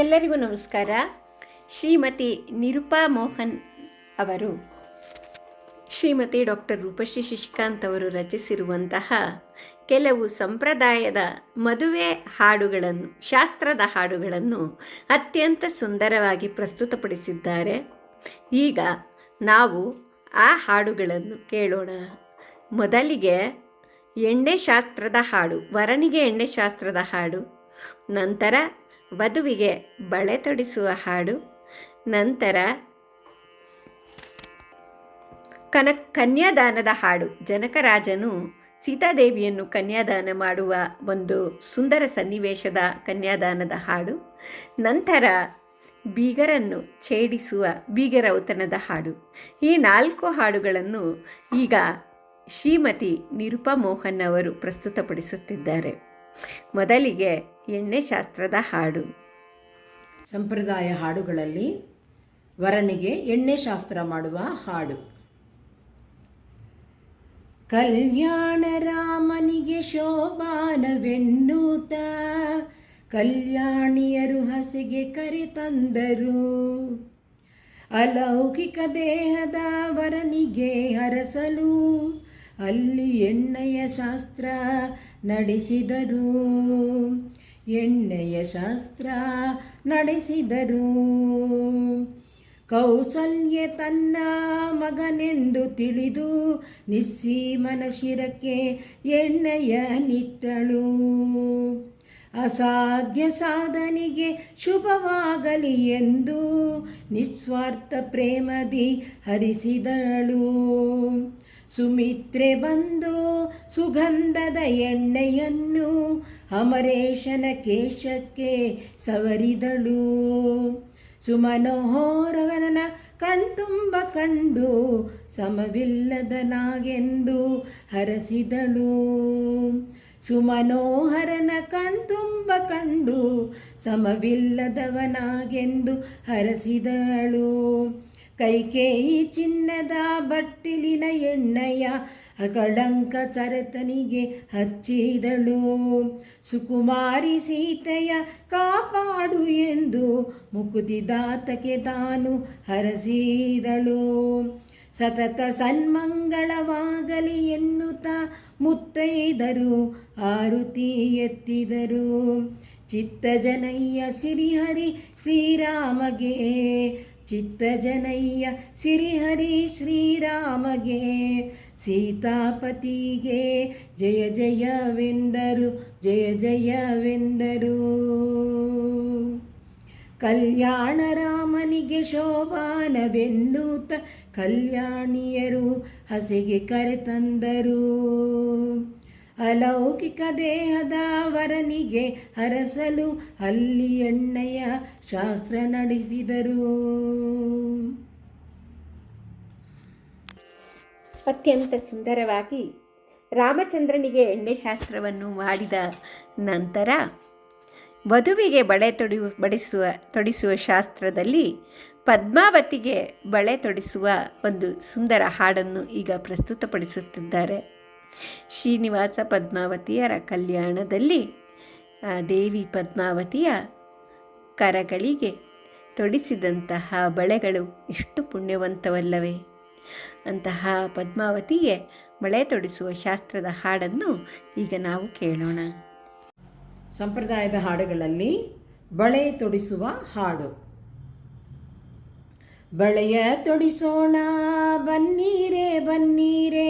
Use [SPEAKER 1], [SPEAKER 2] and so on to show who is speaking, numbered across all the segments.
[SPEAKER 1] ಎಲ್ಲರಿಗೂ ನಮಸ್ಕಾರ. ಶ್ರೀಮತಿ ನಿರುಪಾ ಮೋಹನ್ ಅವರು, ಶ್ರೀಮತಿ ಡಾಕ್ಟರ್ ರೂಪಶ್ರೀ ಶಶಿಕಾಂತ್ ಅವರು ರಚಿಸಿರುವಂತಹ ಕೆಲವು ಸಂಪ್ರದಾಯದ ಮದುವೆ ಹಾಡುಗಳನ್ನು, ಶಾಸ್ತ್ರದ ಹಾಡುಗಳನ್ನು ಅತ್ಯಂತ ಸುಂದರವಾಗಿ ಪ್ರಸ್ತುತಪಡಿಸಿದ್ದಾರೆ. ಈಗ ನಾವು ಆ ಹಾಡುಗಳನ್ನು ಕೇಳೋಣ. ಮೊದಲಿಗೆ ಎಣ್ಣೆ ಶಾಸ್ತ್ರದ ಹಾಡು, ವರನಿಗೆ ಎಣ್ಣೆ ಶಾಸ್ತ್ರದ ಹಾಡು, ನಂತರ ವಧುವಿಗೆ ಬಳೆ ತೊಡಿಸುವ ಹಾಡು. ನಂತರ ಕನ ಕನ್ಯಾದಾನದ ಹಾಡು. ಜನಕರಾಜನು ಸೀತಾದೇವಿಯನ್ನು ಕನ್ಯಾದಾನ ಮಾಡುವ ಒಂದು ಸುಂದರ ಸನ್ನಿವೇಶದ ಕನ್ಯಾದಾನದ ಹಾಡು. ನಂತರ ಬೀಗರನ್ನು ಛೇಡಿಸುವ ಬೀಗರ ಬೀಗರೌತಣದ ಹಾಡು. ಈ ನಾಲ್ಕು ಹಾಡುಗಳನ್ನು ಈಗ ಶ್ರೀಮತಿ ನಿರುಪಮೋಹನ್ ಅವರು ಪ್ರಸ್ತುತಪಡಿಸುತ್ತಿದ್ದಾರೆ. ಮೊದಲಿಗೆ ಎಣ್ಣೆ ಶಾಸ್ತ್ರದ ಹಾಡು.
[SPEAKER 2] ಸಂಪ್ರದಾಯ ಹಾಡುಗಳಲ್ಲಿ ವರನಿಗೆ ಎಣ್ಣೆ ಶಾಸ್ತ್ರ ಮಾಡುವ ಹಾಡು. ಕಲ್ಯಾಣ ರಾಮನಿಗೆ ಶೋಭಾನವೆನ್ನುತ್ತ ಕಲ್ಯಾಣಿಯರು ಹಸಿಗೆ ಕರೆತಂದರು ಅಲೌಕಿಕ ದೇಹದ ವರನಿಗೆ ಹರಸಲು ಅಲ್ಲಿ ಎಣ್ಣೆಯ ಶಾಸ್ತ್ರ ನಡೆಸಿದರು. ಎಣ್ಣೆಯ ಶಾಸ್ತ್ರ ನಡೆಸಿದರು. ಕೌಸಲ್ಯ ತನ್ನ ಮಗನೆಂದು ತಿಳಿದು ನಿಸ್ಸೀಮನ ಶಿರಕ್ಕೆ ಎಣ್ಣೆಯ ನಿಟ್ಟಳು. ಅಸಾಧ್ಯ ಸಾಧನೆಗೆ ಶುಭವಾಗಲಿ ಎಂದು ನಿಸ್ವಾರ್ಥ ಪ್ರೇಮದಿ ಹರಿಸಿದಳು. ಸುಮಿತ್ರೆ ಬಂದು ಸುಗಂಧದ ಎಣ್ಣೆಯನ್ನು ಅಮರೇಶನ ಕೇಶಕ್ಕೆ ಸವರಿದಳು. ಸುಮನೋಹರಗನ ಕಣ್ತುಂಬ ಕಂಡು ಸಮವಿಲ್ಲದನಾಗೆಂದು ಹರಸಿದಳು. ಸುಮನೋಹರನ ಕಣ್ತುಂಬ ಕಂಡು ಸಮವಿಲ್ಲದವನಾಗೆಂದು ಹರಸಿದಳು. ಕೈಕೇಯಿ ಚಿನ್ನದ ಬಟ್ಟಿಲಿನ ಎಣ್ಣೆಯ ಅಕಳಂಕ ಚರತನಿಗೆ ಹಚ್ಚಿದಳು. ಸುಕುಮಾರಿ ಸೀತೆಯ ಕಾಪಾಡು ಎಂದು ಮುಕುತಿದಾತಕ್ಕೆ ತಾನು ಹರಸಿದಳು. ಸತತ ಸನ್ಮಂಗಳವಾಗಲಿ ಎನ್ನುತ್ತ ಮುತ್ತೈದರು, ಆರುತಿ ಎತ್ತಿದರು. ಚಿತ್ತಜನಯ್ಯ, ಸಿರಿಹರಿ ಶ್ರೀರಾಮಗೆ ಚಿತ್ತಜನಯ್ಯ ಸಿರಿಹರಿ ಶ್ರೀರಾಮಗೆ ಸೀತಾಪತಿಗೆ ಜಯ ಜಯವೆಂದರು ಜಯ ಜಯವೆಂದರು. ಕಲ್ಯಾಣ ರಾಮನಿಗೆ ಶೋಭಾನವೆನ್ನುತ್ತ ಕಲ್ಯಾಣಿಯರು ಹಸಿಗೆ ಕರೆತಂದರು ಅಲೌಕಿಕ ದೇಹದ ವರನಿಗೆ ಹರಸಲು ಅಲ್ಲಿ ಎಣ್ಣೆಯ ಶಾಸ್ತ್ರ ನಡೆಸಿದರು.
[SPEAKER 1] ಅತ್ಯಂತ ಸುಂದರವಾಗಿ ರಾಮಚಂದ್ರನಿಗೆ ಎಣ್ಣೆ ಶಾಸ್ತ್ರವನ್ನು ಮಾಡಿದ ನಂತರ ವಧುವಿಗೆ ಬಳೆ ತೊಡಿ ಬಡಿಸುವ, ತೊಡಿಸುವ ಶಾಸ್ತ್ರದಲ್ಲಿ ಪದ್ಮಾವತಿಗೆ ಬಳೆ ತೊಡಿಸುವ ಒಂದು ಸುಂದರ ಹಾಡನ್ನು ಈಗ ಪ್ರಸ್ತುತಪಡಿಸುತ್ತಿದ್ದಾರೆ. ಶ್ರೀನಿವಾಸ ಪದ್ಮಾವತಿಯರ ಕಲ್ಯಾಣದಲ್ಲಿ ದೇವಿ ಪದ್ಮಾವತಿಯ ಕರಗಳಿಗೆ ತೊಡಿಸಿದಂತಹ ಬಳೆಗಳು ಎಷ್ಟು ಪುಣ್ಯವಂತವಲ್ಲವೇ. ಅಂತಹ ಪದ್ಮಾವತಿಗೆ ಬಳೆ ತೊಡಿಸುವ ಶಾಸ್ತ್ರದ ಹಾಡನ್ನು ಈಗ ನಾವು ಕೇಳೋಣ.
[SPEAKER 2] ಸಂಪ್ರದಾಯದ ಹಾಡುಗಳಲ್ಲಿ ಬಳೆ ತೊಡಿಸುವ ಹಾಡು. ಬಳೆಯ ತೊಡಿಸೋಣ ಬನ್ನೀರೇ ಬನ್ನೀರೇ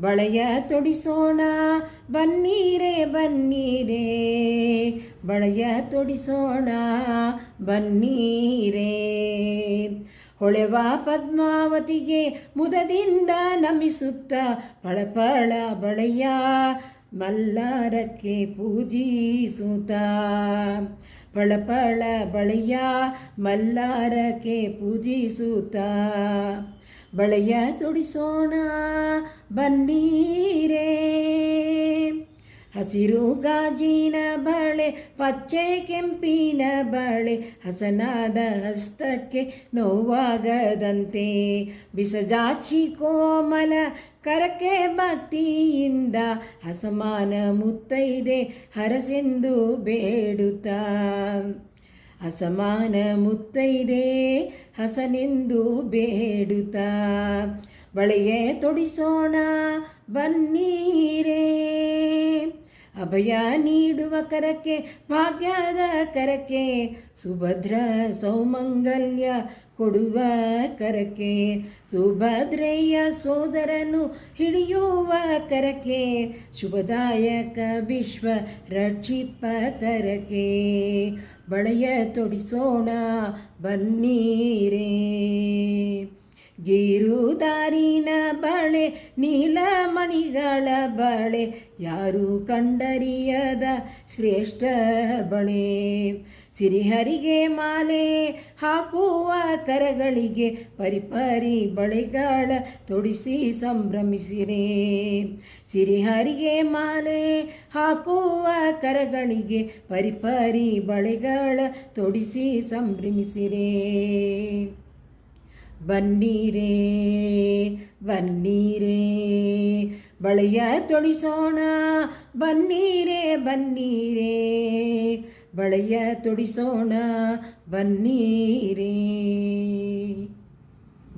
[SPEAKER 2] ಬಳೆಯ ತೊಡಿಸೋಣ, ಬನ್ನೀರೇ ಬನ್ನೀರೇ. ಬಳೆಯ ತೊಡಿಸೋಣ, ಬನ್ನೀರೇ. ಹೊಳೆವ ಪದ್ಮಾವತಿಗೆ ಮುದದಿಂದ ನಮಿಸುತ್ತ ಪಳಪಳ ಬಳೆಯ ಮಲ್ಲಾರಕ್ಕೆ ಪೂಜಿಸುತ್ತ ಪಳಪಳ ಬಳೆಯ ಮಲ್ಲಾರಕ್ಕೆ ಪೂಜಿಸುತ್ತ ಬಳೆಯ ತೊಡಿಸೋಣ ಬನ್ನೀರೇ. ಹಸಿರು ಗಾಜಿನ ಬಳೆ, ಪಚ್ಚೆ ಕೆಂಪಿನ ಬಳೆ, ಹಸನಾದ ಹಸ್ತಕ್ಕೆ ನೋವಾಗದಂತೆ. ಬಿಸಜಾಚಿ ಕೋಮಲ ಕರಕೆ ಭಕ್ತಿಯಿಂದ ಹಸಮಾನ ಮುತ್ತೈದೆ ಹರಸೆಂದು ಬೇಡುತ್ತಾ. ಅಸಮಾನ ಮುತ್ತೈದೆ ಹಸನೆಂದು ಬೇಡುತ್ತಾ. ಬಳೆಯೇ ತೊಡಿಸೋಣ ಬನ್ನೀರೇ. ಅಭಯ ನೀಡುವ ಕರಕ್ಕೆ ಭಾಗ್ಯದ ಕರಕ್ಕೆ ಸುಭದ್ರ ಸೌಮಂಗಲ್ಯ ಕೊಡುವ ಕರಕ್ಕೆ ಸುಭದ್ರೆಯ ಸೋದರನು ಹಿಡಿಯುವ ಕರಕ್ಕೆ ಶುಭದಾಯಕ ವಿಶ್ವ ರಕ್ಷಿಪ ಕರಕ್ಕೆ ಬಳೆಯ ತೊಡಿಸೋಣ ಬನ್ನೀರೇ ಗೀರುದಾರಿನ ಬಳೆ ನೀಲಮಣಿಗಳ ಬಳೆ, ಯಾರು ಕಂಡರಿಯದ ಶ್ರೇಷ್ಠ ಬಳೆ. ಸಿರಿಹರಿಗೆ ಮಾಲೆ ಹಾಕುವ ಕರಗಳಿಗೆ ಪರಿಪರಿ ಬಳೆಗಳ ತೊಡಿಸಿ ಸಂಭ್ರಮಿಸಿರೆ. ಸಿರಿಹರಿಗೆ ಮಾಲೆ ಹಾಕುವ ಕರಗಳಿಗೆ ಪರಿಪರಿ ಬಳೆಗಳ ತೊಡಿಸಿ ಸಂಭ್ರಮಿಸಿರೆ. ಬನ್ನೀರೇ ಬನ್ನೀರೇ. ಬಳೆಯ ತೊಡಿಸೋಣ, ಬನ್ನೀರೇ ಬನ್ನೀರೇ. ಬಳೆಯ ತೊಡಿಸೋಣ, ಬನ್ನೀರೇ.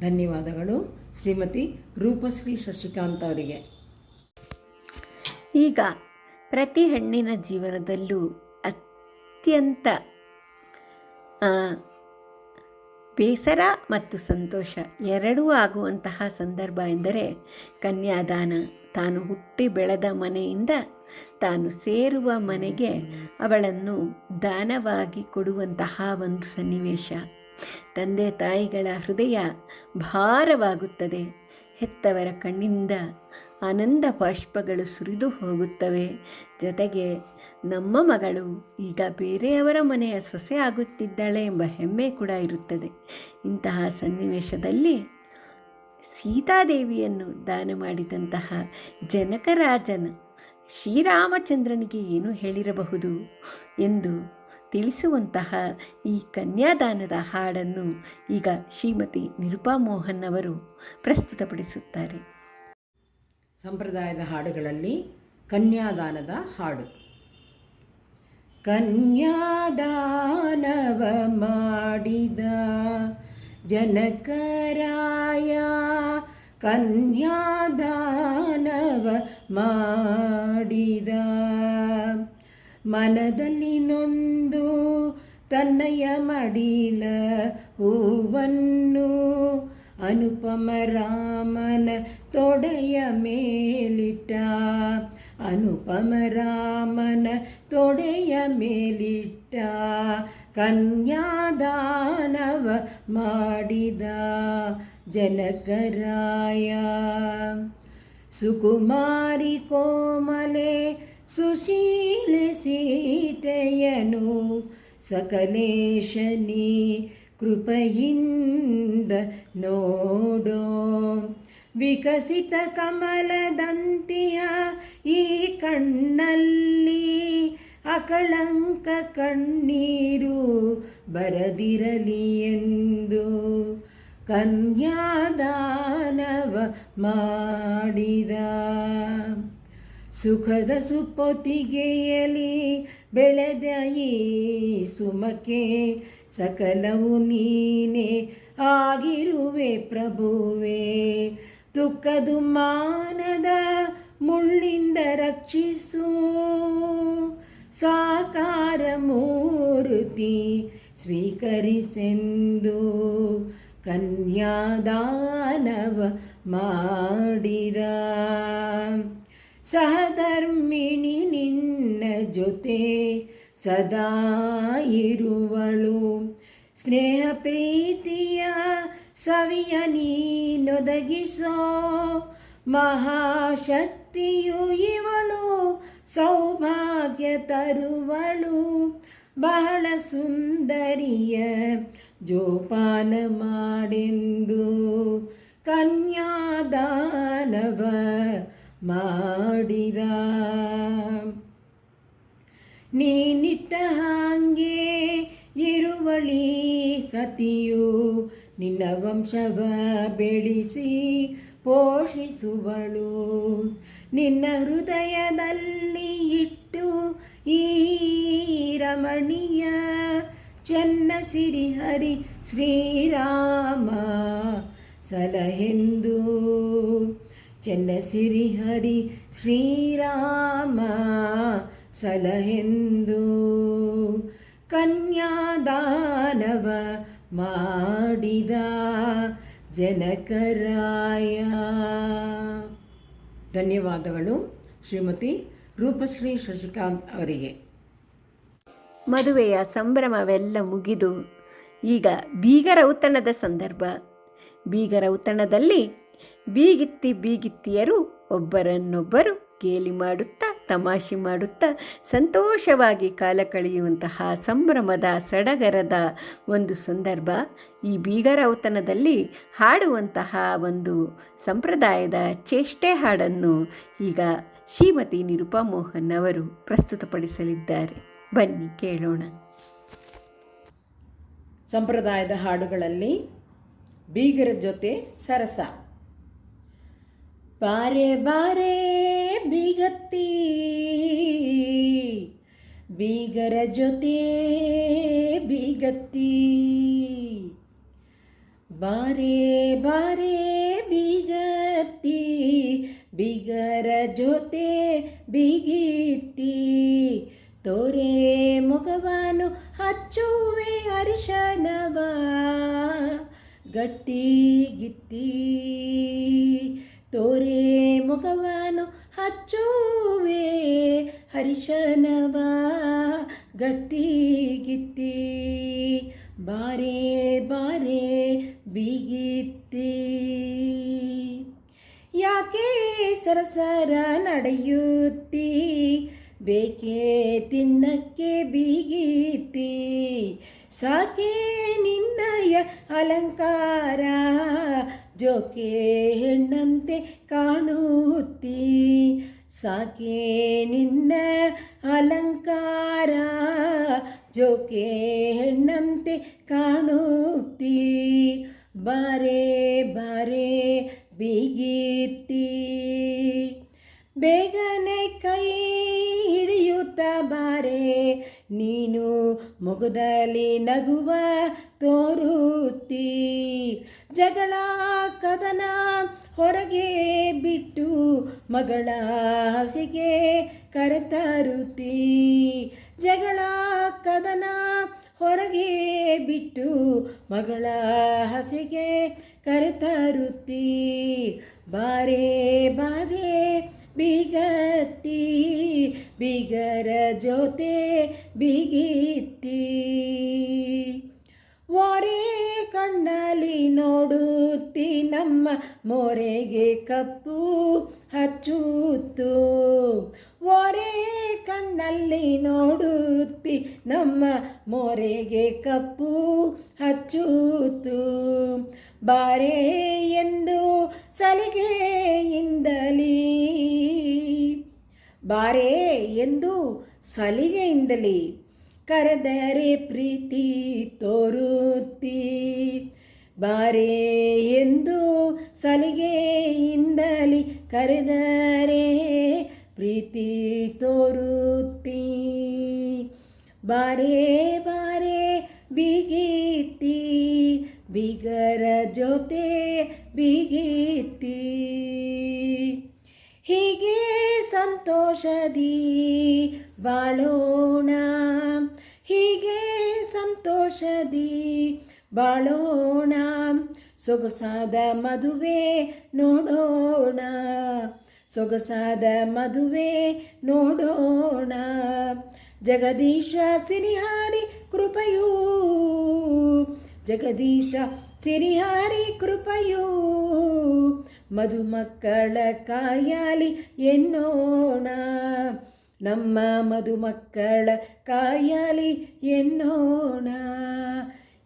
[SPEAKER 2] ಧನ್ಯವಾದಗಳು ಶ್ರೀಮತಿ ರೂಪಶ್ರೀ ಶಶಿಕಾಂತ್ ಅವರಿಗೆ.
[SPEAKER 1] ಈಗ ಪ್ರತಿ ಹೆಣ್ಣಿನ ಜೀವನದಲ್ಲೂ ಅತ್ಯಂತ ಬೇಸರ ಮತ್ತು ಸಂತೋಷ ಎರಡೂ ಆಗುವಂತಹ ಸಂದರ್ಭ ಎಂದರೆ ಕನ್ಯಾದಾನ. ತಾನು ಹುಟ್ಟಿ ಬೆಳೆದ ಮನೆಯಿಂದ ತಾನು ಸೇರುವ ಮನೆಗೆ ಅವಳನ್ನು ದಾನವಾಗಿ ಕೊಡುವಂತಹ ಒಂದು ಸನ್ನಿವೇಶ. ತಂದೆ ತಾಯಿಗಳ ಹೃದಯ ಭಾರವಾಗುತ್ತದೆ. ಹೆತ್ತವರ ಕಣ್ಣಿಂದ ಆನಂದ ಬಾಷ್ಪಗಳು ಸುರಿದು ಹೋಗುತ್ತವೆ. ಜೊತೆಗೆ ನಮ್ಮ ಮಗಳು ಈಗ ಬೇರೆಯವರ ಮನೆಯ ಸೊಸೆ ಆಗುತ್ತಿದ್ದಾಳೆ ಎಂಬ ಹೆಮ್ಮೆ ಕೂಡ ಇರುತ್ತದೆ. ಇಂತಹ ಸನ್ನಿವೇಶದಲ್ಲಿ ಸೀತಾದೇವಿಯನ್ನು ದಾನ ಮಾಡಿದಂತಹ ಜನಕರಾಜನ ಶ್ರೀರಾಮಚಂದ್ರನಿಗೆ ಏನು ಹೇಳಿರಬಹುದು ಎಂದು ತಿಳಿಸುವಂತಹ ಈ ಕನ್ಯಾದಾನದ ಹಾಡನ್ನು ಈಗ ಶ್ರೀಮತಿ ನಿರುಪಾ ಮೋಹನ್ ಅವರು ಪ್ರಸ್ತುತಪಡಿಸುತ್ತಾರೆ.
[SPEAKER 2] ಸಂಪ್ರದಾಯದ ಹಾಡುಗಳಲ್ಲಿ ಕನ್ಯಾದಾನದ ಹಾಡು. ಕನ್ಯಾದಾನವ ಮಾಡಿದ ಜನಕರಾಯ ಕನ್ಯಾದಾನವ ಮಾಡಿದ ಮನದಲ್ಲಿ ನೊಂದು ತನ್ನಯ ಮಡಿಲ ಹೂವನ್ನು അനുപമ രാമന തൊടയ മേലിട്ട. അനുപമ രാമന തൊടയ മേലിട്ട. കന്യാദാനവ മാടിത ജനകരായ. സുകുമാരി കോമലെ സുശീല സീതയനു സകലേശനീ ಕೃಪೆಯಿಂದ ನೋಡೋ. ವಿಕಸಿತ ಕಮಲದಂತಿಯ ಈ ಕಣ್ಣಲ್ಲಿ ಅಕಳಂಕ ಕಣ್ಣೀರು ಬರದಿರಲಿ ಎಂದು ಕನ್ಯಾದಾನವ ಮಾಡಿದ. ಸುಖದ ಸುಪ್ಪೊತ್ತಿಗೆಯಲಿ ಬೆಳೆದಾಯಿ ಸುಮಕೆ ಸಕಲವು ನೀನೆ ಆಗಿರುವೆ ಪ್ರಭುವೆ. ದುಃಖದು ಮಾನದ ಮುಳ್ಳಿಂದ ರಕ್ಷಿಸು, ಸಾಕಾರ ಮೂರ್ತಿ ಸ್ವೀಕರಿಸೆಂದು ಕನ್ಯಾದಾನವ ಮಾಡಿದ. ಸಹಧರ್ಮಿಣಿ ನಿನ್ನ ಜೊತೆ ಸದಾ ಇರುವಳು. ಸ್ನೇಹ ಪ್ರೀತಿಯ ಸವಿಯ ನೀನೊದಗಿಸೋ ಮಹಾಶಕ್ತಿಯು ಇವಳು, ಸೌಭಾಗ್ಯ ತರುವಳು. ಬಹಳ ಸುಂದರಿಯ ಜೋಪಾನ ಮಾಡೆಂದು ಕನ್ಯಾದಾನವ ಮಾಡಿದ. ನೀನಿಟ್ಟ ಹಾಗೆ ಇರುವಳಿ ಸತಿಯು ನಿನ್ನ ವಂಶವ ಬೆಳೆಸಿ ಪೋಷಿಸುವಳು. ನಿನ್ನ ಹೃದಯದಲ್ಲಿ ಇಟ್ಟು ಈ ರಮಣೀಯ ಚೆನ್ನ ಸಿರಿ ಹರಿ ಶ್ರೀರಾಮ ಸಲಹೆಂದು ಚೆನ್ನ ಸಿರಿ ಹರಿ ಶ್ರೀರಾಮ ಸಲಹೆಂದು ಕನ್ಯಾದಾನವ ಮಾಡಿದ ಜನಕರಾಯ ಧನ್ಯವಾದಗಳು ಶ್ರೀಮತಿ ರೂಪಶ್ರೀ ಶಶಿಕಾಂತ್ ಅವರಿಗೆ.
[SPEAKER 1] ಮದುವೆಯ ಸಂಭ್ರಮವೆಲ್ಲ ಮುಗಿದು ಈಗ ಬೀಗರ ಉತ್ತಣದ ಸಂದರ್ಭ. ಬೀಗರೌತಣದಲ್ಲಿ ಬೀಗಿತ್ತಿ ಬೀಗಿತ್ತಿಯರು ಒಬ್ಬರನ್ನೊಬ್ಬರು ಗೇಲಿ ಮಾಡುತ್ತಾ, ತಮಾಷೆ ಮಾಡುತ್ತಾ, ಸಂತೋಷವಾಗಿ ಕಾಲ ಕಳೆಯುವಂತಹ ಸಂಭ್ರಮದ ಸಡಗರದ ಒಂದು ಸಂದರ್ಭ. ಈ ಬೀಗರೌತನದಲ್ಲಿ ಹಾಡುವಂತಹ ಒಂದು ಸಂಪ್ರದಾಯದ ಚೇಷ್ಟೆ ಹಾಡನ್ನು ಈಗ ಶ್ರೀಮತಿ ನಿರುಪಾ ಮೋಹನ್ ಅವರು ಪ್ರಸ್ತುತಪಡಿಸಲಿದ್ದಾರೆ. ಬನ್ನಿ, ಕೇಳೋಣ.
[SPEAKER 2] ಸಂಪ್ರದಾಯದ ಹಾಡುಗಳಲ್ಲಿ ಬೀಗರ ಜೊತೆ ಸರಸ. ಬಾರೆ ಬಾರೆ ಬಿಗತ್ತಿ ಬೀಗರ ಜೊತೆ ಬಿಗತ್ತಿ ಬಾರೆ ಬಾರೆ ಬಿಗತ್ತಿ ಬೀಗರ ಜೊತೆ ಬಿಗಿತ್ತಿ ತೋರೆ ಮುಖವಾನು ಹಚ್ಚುವೆ ಅರಿಶನವ ಗಟ್ಟಿಗಿತ್ತಿ ತೋರೆ ಮುಖವನ್ನು ಹಚ್ಚುವೆ, ಹರಿಶನವ ಗಟ್ಟಿಗಿತ್ತಿ ಬಾರೆ ಬಾರೆ ಬೀಗಿತ್ತಿ. ಯಾಕೆ ಸರಸರ ನಡೆಯುತ್ತಿ? ಬೇಕೆ ತಿನ್ನಕ್ಕೆ ಬೀಗಿತ್ತಿ? ಸಾಕೆ ನಿನ್ನಯ ಅಲಂಕಾರ ಜೋಕೆ ಹೆಣ್ಣಂತೆ ಕಾಣುತ್ತಿ ಸಾಕೆ ನಿನ್ನ ಅಲಂಕಾರ, ಜೋಕೆ ಹೆಣ್ಣಂತೆ ಕಾಣುತ್ತಿ ಬಾರೆ ಬಾರೆ ಬಿಗೀತಿ ಬೇಗನೆ ಕೈ ಹಿಡಿಯುತ್ತ ಬಾರೆ ನೀನು ಮೊಗದಲ್ಲಿ ನಗುವ ತೋರುತ್ತಿ. ಜಗಳ ಕದನ ಹೊರಗೆ ಬಿಟ್ಟು ಮಗಳ ಹಸಿಗೆ ಕರೆತರುತ್ತಿ. ಜಗಳ ಕದನ ಹೊರಗೆ ಬಿಟ್ಟು ಮಗಳ ಹಸಿಗೆ ಕರೆತರುತ್ತಿ. ಬಾರೆ ಬಾದೆ ಬೀಗತ್ತಿ ಬಿಗರ ಜೊತೆ ಬಿಗಿತ್ತಿ ವಾರೇ ಕಣ್ಣಲ್ಲಿ ನೋಡುತ್ತಿ ನಮ್ಮ ಮೊರೆಗೆ ಕಪ್ಪು ಹಚ್ಚುತ್ತು. ಒರೇ ಕಣ್ಣಲ್ಲಿ ನೋಡುತ್ತಿ ನಮ್ಮ ಮೊರೆಗೆ ಕಪ್ಪು ಹಚ್ಚುತ್ತು. ಬಾರೇ ಎಂದು ಸಲಿಗೆಯಿಂದಲೀ. ಬಾರೆ ಎಂದು ಸಲಿಗೆಯಿಂದಲೇ. ಕರೆದರೆ ಪ್ರೀತಿ ತೋರುತ್ತಿ. ಬಾರೆ ಎಂದು ಸಲಿಗೆಯಿಂದಲಿ. ಕರೆದರೆ ಪ್ರೀತಿ ತೋರುತ್ತಿ. ಬಾರೆ ಬಾರೆ ಬಿಗಿತಿ ಬಿಗರ ಜೊತೆ ಬೀಗಿತ್ತಿ ಹೀಗೆ ಸಂತೋಷದಿ ಬಾಳೋಣ. ಹೀಗೆ ಸಂತೋಷದಿ ಬಾಳೋಣ. ಸೊಗಸಾದ ಮದುವೆ ನೋಡೋಣ. ಸೊಗಸಾದ ಮದುವೆ ನೋಡೋಣ. ಜಗದೀಶ ಸಿನಿಹಾರಿ ಕೃಪೆಯೂ. ಜಗದೀಶ ಸಿರಿಹಾರಿ ಕೃಪೆಯೂ ಮಧುಮಕ್ಕಳ ಕಾಯಾಲಿ ಎನ್ನೋಣ ನಮ್ಮ ಮಧುಮಕ್ಕಳ ಕಾಯಾಲಿ ಎನ್ನೋಣ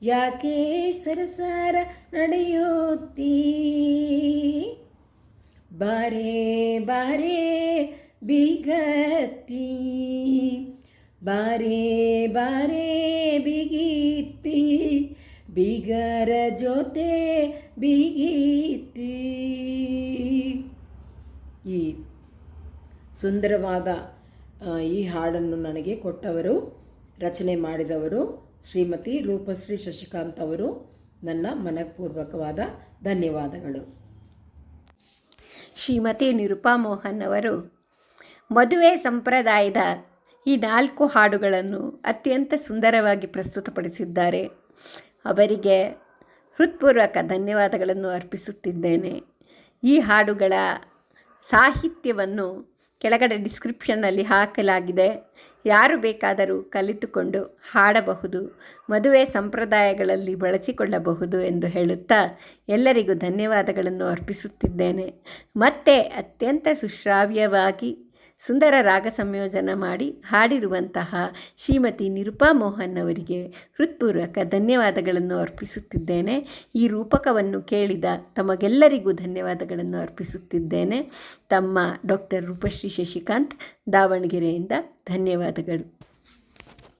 [SPEAKER 2] ಯಾಕೆ ಸರಸಾರ ನಡೆಯುತ್ತೀ ಬಾರೆ ಬಾರೆ ಬೀಗತ್ತಿ ಬಾರೇ ಬಾರೇ ಬಿಗಿತ್ತಿ ಬೀಗರ ಜೊತೆ ಬಿಗೀತಿ. ಈ ಸುಂದರವಾದ ಈ ಹಾಡನ್ನು ನನಗೆ ಕೊಟ್ಟವರು, ರಚನೆ ಮಾಡಿದವರು ಶ್ರೀಮತಿ ರೂಪಶ್ರೀ ಶಶಿಕಾಂತ್ ಅವರು. ನನ್ನ ಮನಪೂರ್ವಕವಾದ ಧನ್ಯವಾದಗಳು.
[SPEAKER 1] ಶ್ರೀಮತಿ ನಿರುಪಾ ಮೋಹನ್ ಅವರು, ಮದುವೆ ಸಂಪ್ರದಾಯದ ಈ ನಾಲ್ಕು ಹಾಡುಗಳನ್ನು ಅತ್ಯಂತ ಸುಂದರವಾಗಿ ಪ್ರಸ್ತುತಪಡಿಸಿದ್ದಾರೆ. ಅವರಿಗೆ ಹೃತ್ಪೂರ್ವಕ ಧನ್ಯವಾದಗಳನ್ನು ಅರ್ಪಿಸುತ್ತಿದ್ದೇನೆ. ಈ ಹಾಡುಗಳ ಸಾಹಿತ್ಯವನ್ನು ಕೆಳಗಡೆ ಡಿಸ್ಕ್ರಿಪ್ಷನ್ನಲ್ಲಿ ಹಾಕಲಾಗಿದೆ. ಯಾರು ಬೇಕಾದರೂ ಕಲಿತುಕೊಂಡು ಹಾಡಬಹುದು, ಮದುವೆ ಸಂಪ್ರದಾಯಗಳಲ್ಲಿ ಬಳಸಿಕೊಳ್ಳಬಹುದು ಎಂದು ಹೇಳುತ್ತಾ ಎಲ್ಲರಿಗೂ ಧನ್ಯವಾದಗಳನ್ನು ಅರ್ಪಿಸುತ್ತಿದ್ದೇನೆ. ಮತ್ತೆ ಅತ್ಯಂತ ಸುಶ್ರಾವ್ಯವಾಗಿ ಸುಂದರ ರಾಗ ಸಂಯೋಜನ ಮಾಡಿ ಹಾಡಿರುವಂತಹ ಶ್ರೀಮತಿ ನಿರುಪಾ ಮೋಹನ್ ಅವರಿಗೆ ಹೃತ್ಪೂರ್ವಕ ಧನ್ಯವಾದಗಳನ್ನು ಅರ್ಪಿಸುತ್ತಿದ್ದೇನೆ. ಈ ರೂಪಕವನ್ನು ಕೇಳಿದ ತಮಗೆಲ್ಲರಿಗೂ ಧನ್ಯವಾದಗಳನ್ನು ಅರ್ಪಿಸುತ್ತಿದ್ದೇನೆ. ತಮ್ಮ ಡಾಕ್ಟರ್ ರೂಪಶ್ರೀ ಶಶಿಕಾಂತ್, ದಾವಣಗೆರೆಯಿಂದ ಧನ್ಯವಾದಗಳು.